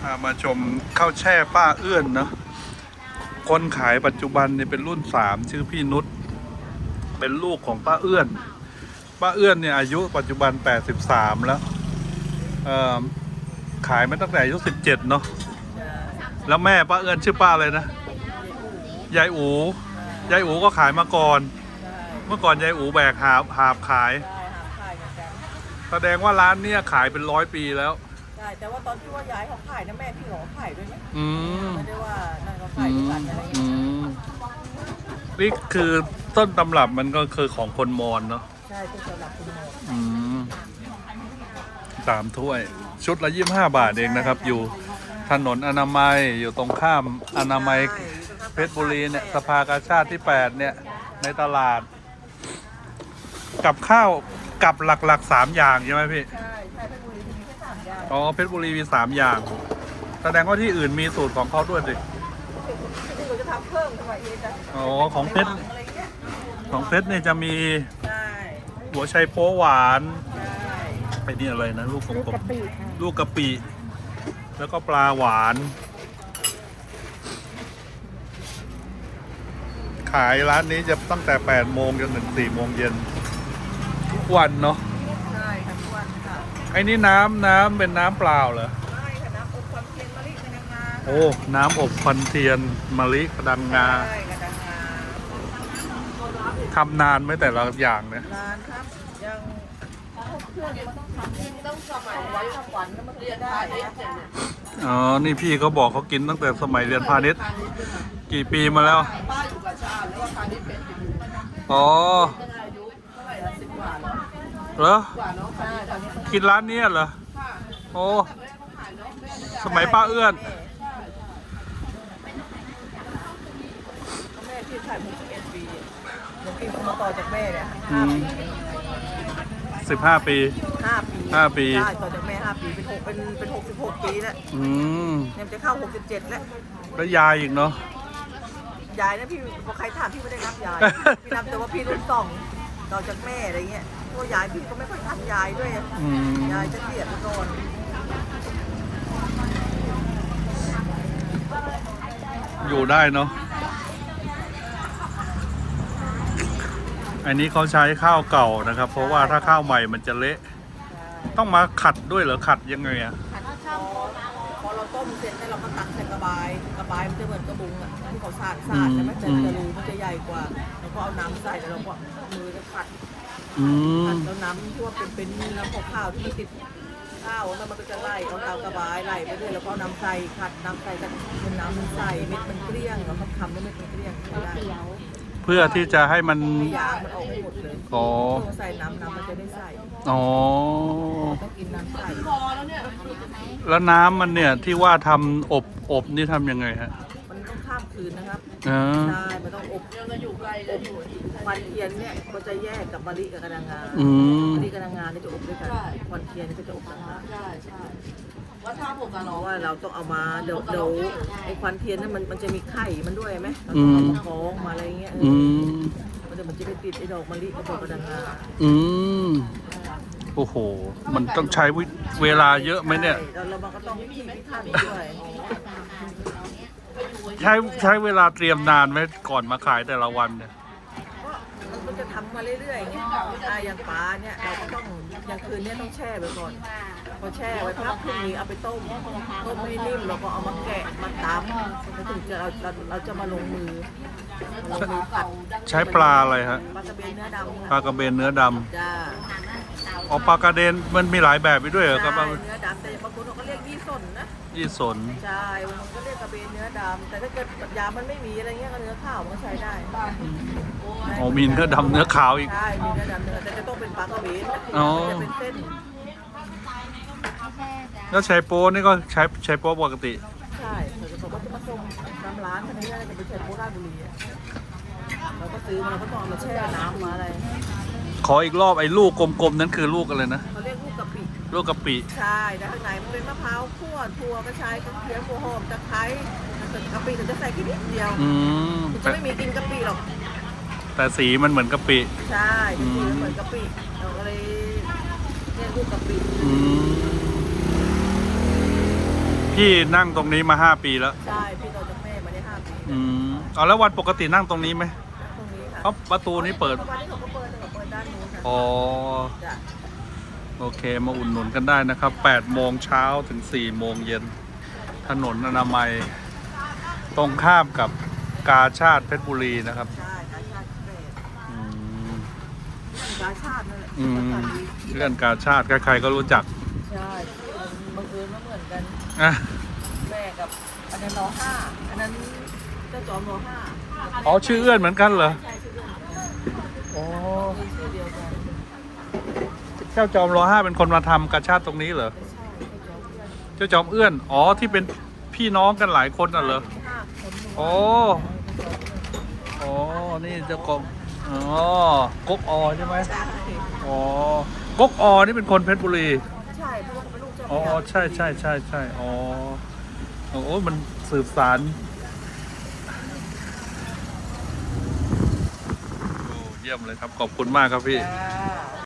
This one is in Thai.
พามาชมข้าวแช่ป้าเอื้อนเนาะคนขายปัจจุบันเนี่ยเป็นรุ่นสามชื่อพี่นุชเป็นลูกของป้าเอื้อน ป้าเอื้อนเนี่ยอายุปัจจุบัน 83 แล้วขายมาตั้งแต่อายุ 17 เนาะแล้วแม่ป้าเอื้อนชื่อป้าเลยนะยายอูยายอูก็ขายมาก่อน เมื่อก่อนยายอูแบกหาบหาบขาย แสดงว่าร้านเนี่ยขายเป็นร้อยปีแล้ว ใช่แต่ว่าตอนที่ว่าย้ายเขาขายนะแม่พี่หลอขายด้วยนะอืมไม่ได้ว่านั่นเขาอืขายด้วยมกันอะไรอย่างอืเงี้ยมนี่คือต้นตำรับมันก็คือของคนมอญเนาะใช่ที่สำหรับคุณหมออืมสามถ้วย ชุดละยี่ห้าบาทเองนะครับ อยู่ถนนอนามัยอยู่ตรงข้ามอนามัย เพชรบุรีเนี่ยสภากาชาติที่ 8 เนี่ย ในตลาด กับข้าวกับหลักๆสามอย่าง ใช่ไหมพี่ ใช่ อย่างอ๋อเพชรบุรีมีสามอย่าง แสดงว่าที่อื่นมีสูตรของเขาด้วยสิที่เราจะทำเพิ่มขึ้นมาเองนะอ๋อของเพชรอะไรเงี้ยของเพชรเนี่ยจะมีใช่หัวไชโป๊หวานใช่ไอ้นี่อะไรนะลูกกลูกลกะมปิค่ะๆลูกกะปิ แล้วก็ปลาหวาน ขายร้านนี้จะตั้งแต่8โมงจนถึง4โมงเย็นทุกวันเนาะ ใช่ค่ะทุกวันค่ะ ไอ้นี่น้ำน้ำเป็นน้ำเปล่าเหรอใช่ค่ะน้ำอบความเค็มมะลิกระดังงาโอ้น้ำอบควันเทียนมะลิกระดังงาใช่กระดังงาทำนานไหมแต่ละอย่างเนี่ยร้านครับยังพวกเครื่องมันต้องทำต้องสมัยวันทำวันแล้วมันเรียนได้นะอ๋อนี่พี่เขาบอกเขากินตั้งแต่สมัยเรียนพาณิชย์กี่ปีมาแล้วป้าอยู่กับชาติแล้วว่าการนี้เป็นสิบอ๋อ เหรอกว่าเนาะใช่ตอนนี้กินร้านเนี้ยเหรอ โอ้ สมัยป้าเอื้อน แม่ที่ถ่ายมุกเอ็ดปีหนูกินมาต่อจากแม่เนี่ยอืมสิบห้าปี ห้าปีห้าปี ใช่ต่อจากแม่ห้าปีเป็นหกเป็นเป็นหกสิบหกปีแล้วอืม เนี่ยจะเข้าหกสิบเจ็ดแล้วแล้วยายอีกเนาะ ยายนะพี่พอใครถามพี่ไม่ได้นับยาย พี่นับแต่ว่าพี่รุ่นสองต่อจากแม่อะไรเงี้ย ตัวยายพี่ก็ไม่ค่อยทักยายด้วยอะอืม ยายจะเกลียดมาก่อนอยู่ได้เนาะ อันนี้เขาใช้ข้าวเก่านะครับ เพราะว่าถ้าข้าวใหม่มันจะเละ ต้องมาขัดด้วยเหรอขัดยังไงอะพอเราต้มเสร็จเนี่ยเราก็ตักใส่กระบายกระบายมันจะเหมือนกระบุงอะที่เขาสาดสาดใช่ไหมแต่มันจะรูมันจะใหญ่กว่า แล้วก็เอาน้ำใส่แล้วเราก็มือจะขัด อืมขัดแล้วน้ำที่ว่าเป็นเป็นน้ำขาวๆที่มันติดข้าวแล้วมันก็จะไล่เอาเตากระบายไล่ไปเรื่อยแล้วก็เอาน้ำใส่ขัดน้ำใส่กันจนน้ำมันใส่เม็ดมันเกลี้ยงเราก็ทำให้เม็ดมันเกลี้ยงใช้ได้เพื่อที่จะให้มันให้ยางมันออกให้หมดเลยอ๋อต้องใส่น้ำน้ำมันจะได้ใส่อ๋อต้องกินน้ำใส่แล้วน้ำมันเนี่ยที่ว่าทำอบอบนี่ทำยังไงฮะมันต้องข้ามคืนนะครับ อ่าใช่มันต้องอบยังอยู่ไกลเลยควันเทียนเนี่ยก็จะแยกกับมะลิกับกระดังงาอืม มะลิกระดังงาเนี่ยจะอบด้วยกันควันเทียนเนี่ยก็จะอบต่างหากใช่ใช่ว่าถ้าผมกับเพน้องราะว่าเราต้องเอามาเดี๋ยวเดี๋ยวไอ้ควันเทียนเนี่ยมันมันจะมีไข่มันด้วยไหมเราต้องเอามาคล้องมาอะไรเงี้ยเออือม มันจะมันจะไปติดไอ้ดอกมะลิกับดอกกระดังงาอืม โอ้โห มันต้องใช้วิเวลาเยอะไหมเนี่ย ใช่แล้วเราก็ต้องพิถีพิถันด้วย ใช้ใช้เวลาเตรียมนานไหมก่อนมาขายแต่ละวันเนี่ย ก็มันก็จะทำมาเรื่อยๆอย่างเงี้ยอ่าอย่างปลาเนี่ยเราก็ต้องอย่างคืนเนี้ต้องแช่ไว้ก่อนพอแช่ไว้พักพรุ่งนี้เอาไปต้มต้มให้นิ่มแล้วก็เอามาแกะมาตำแล้วถึงจะเราเราเราจะมาลงมือลงมือผัดใช้ปลาอะไรฮะปลากระเบนเนื้อดำปลากระเบนเนื้อดำ จ้า อ๋อปลากระเดนมันมีหลายแบบไปด้วยเหรอครับใช่เนื้อดำแต่บางคนเขาก็เรียกยี่สนนะยี่สนใช่บางคนก็เรียกกระเบนเนื้อดำแต่ถ้าเกิดยามันไม่มีอะไรเงี้ยก็เนื้อข้าวมันก็ใช้ได้อ๋อมีเนื้อดำเนื้อขาวอีก ใช่มีเนื้อดำเนื้อแต่จะต้องเป็นปลากระเบนนะอ๋อ จะเป็นเส้นแล้วใช้โป้นี่ก็ใช้ใช้โป้ปกติ ใช่เราจะบอกว่าจะมาส่งตามร้านคันนี้อะไรจะไปใช้โคราชบุรีอะเราก็ซื้อมาเราก็ต้องเอามาแช่น้ำมาอะไร ขออีกรอบไอ้ลูกกลมๆนั้นคือลูกอะไรนะเขาเรียกลูกกะปิลูกกะปิ ใช่แล้วข้างในมันเป็นมะพร้าวคั่วถั่วกระชายกระเทียมหัวหอมตะไคร้แต่กะปิถึงจะใส่แค่นิดเดียวอืมมันจะแต่ไม่มีกลินกะปิหรอก แต่สีมันเหมือนกะปิ ใช่อืมันมคือเหมือนกะปิเราก็เลยเรียกลูกกะปิอืมพี่นั่งตรงนี้มาห้าปีแล้ว ใช่พี่ต่อจากแม่มาได้ห้าปีอืมเอาแล้ววันปกตินั่งตรงนี้ไหมตรงนี้ค่ะเพราะประตูนี้เปิด วันนี้เขาก็เปิดเขา อ๋อ จ้ะโอเค มาอุ่นหนุนกันได้นะครับ8โมงเช้าถึง4โมงเย็น ถนนอนามัย ตรงข้ามกับกาชาติเพชรบุรีนะครับใช่กาชาติเกรดอืมกาชาตินั่นแหละอืมภาษาดีเรื่องกาชาติใครๆก็รู้จักใช่บังเอิญว่าเหมือนกัน อะแม่กับอันนั้นรอห้าอันนั้นเจ้าจอมรอห้าอ๋อชื่อเอื้อนเหมือนกันเหรอ ใช่ชื่อเดียวกันอ๋อชื่อเดียวกัน เจ้าจอมรอห้าเป็นคนมาทำกาชาติตรงนี้เหรอไม่ใช่เจ้าจอมเพื่อนเจ้าจอมเอื้อน อ๋อที่เป็นพี่น้องกันหลายคนน่ะเหรอห้าคนโอ้อ๋อนี่เจ้ากองอ๋อกกอใช่ไหมใช่อ๋อกกอนี่เป็นคนเพชรบุรี ใช่เพราะว่าเขาเป็นลูกเจ้าอ๋อใช่ใช่ใช่ใช่อ๋อโอ้โหมันสืบสารโอ้เยี่ยมเลยครับ ขอบคุณมากครับพี่จ้า